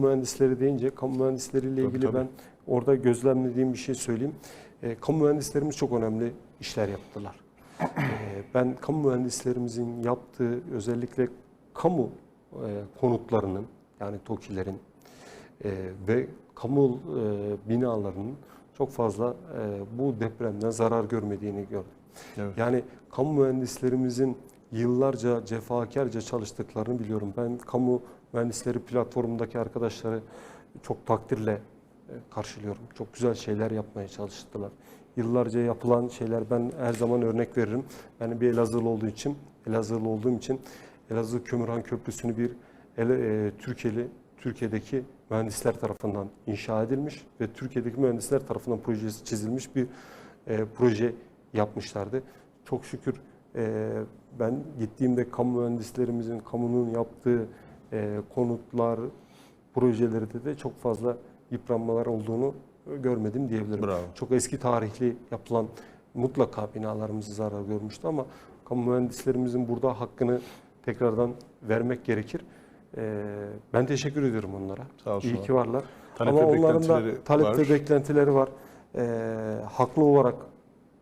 mühendisleri deyince kamu mühendisleriyle Tabii, ilgili tabii. ben orada gözlemlediğim bir şey söyleyeyim. E, kamu mühendislerimiz çok önemli işler yaptılar. E, ben kamu mühendislerimizin yaptığı özellikle kamu e, konutlarının yani TOKİ'lerin e, ve kamu e, binalarının çok fazla e, bu depremden zarar görmediğini gördüm. Evet. Yani kamu mühendislerimizin yıllarca cefakarca çalıştıklarını biliyorum. Ben kamu mühendisleri platformundaki arkadaşları çok takdirle e, karşılıyorum. Çok güzel şeyler yapmaya çalıştılar. Yıllarca yapılan şeyler ben her zaman örnek veririm. Ben bir Elazığlı olduğu için, Elazığlı olduğum için Elazığ Kömürhan Köprüsü'nü bir ele, e, Türkiye'li Türkiye'deki mühendisler tarafından inşa edilmiş ve Türkiye'deki mühendisler tarafından projesi çizilmiş bir e, proje yapmışlardı. Çok şükür ben gittiğimde kamu mühendislerimizin, kamunun yaptığı e, konutlar, projelerde de çok fazla yıpranmalar olduğunu görmedim diyebilirim. Bravo. Çok eski tarihli yapılan mutlaka binalarımız zarar görmüştü ama kamu mühendislerimizin burada hakkını tekrardan vermek gerekir. E, ben teşekkür ediyorum onlara. Sağ olsunlar. İyi ki varlar. Talep ama onların da beklentileri talep var. beklentileri var. E, haklı olarak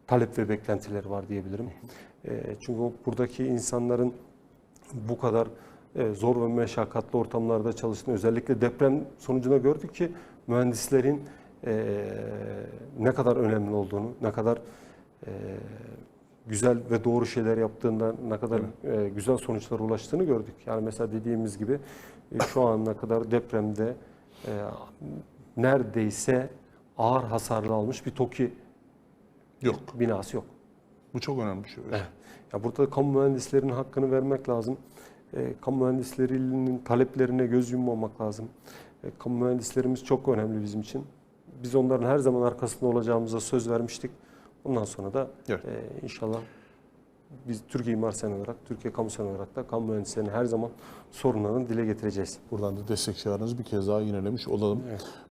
talep ve beklentileri var diyebilirim. E, çünkü buradaki insanların bu kadar e, zor ve meşakkatli ortamlarda çalıştığını özellikle deprem sonucunda gördük ki mühendislerin e, ne kadar önemli olduğunu, ne kadar e, güzel ve doğru şeyler yaptığında ne kadar e, güzel sonuçlara ulaştığını gördük. Yani mesela dediğimiz gibi e, şu ana kadar depremde e, neredeyse ağır hasarlı almış bir TOKİ Yok. binası yok. Bu çok önemli bir şey. Evet. Ya burada kamu mühendislerinin hakkını vermek lazım. E, kamu mühendislerinin taleplerine göz yummamak lazım. E, kamu mühendislerimiz çok önemli bizim için. Biz onların her zaman arkasında olacağımıza söz vermiştik. Bundan sonra da Evet. e, inşallah biz Türkiye İmar Sen olarak, Türkiye Kamu Sen olarak da kamu mühendislerinin her zaman sorunlarını dile getireceğiz. Buradan da destek çağrınızı bir kez daha yinelemiş olalım. Evet.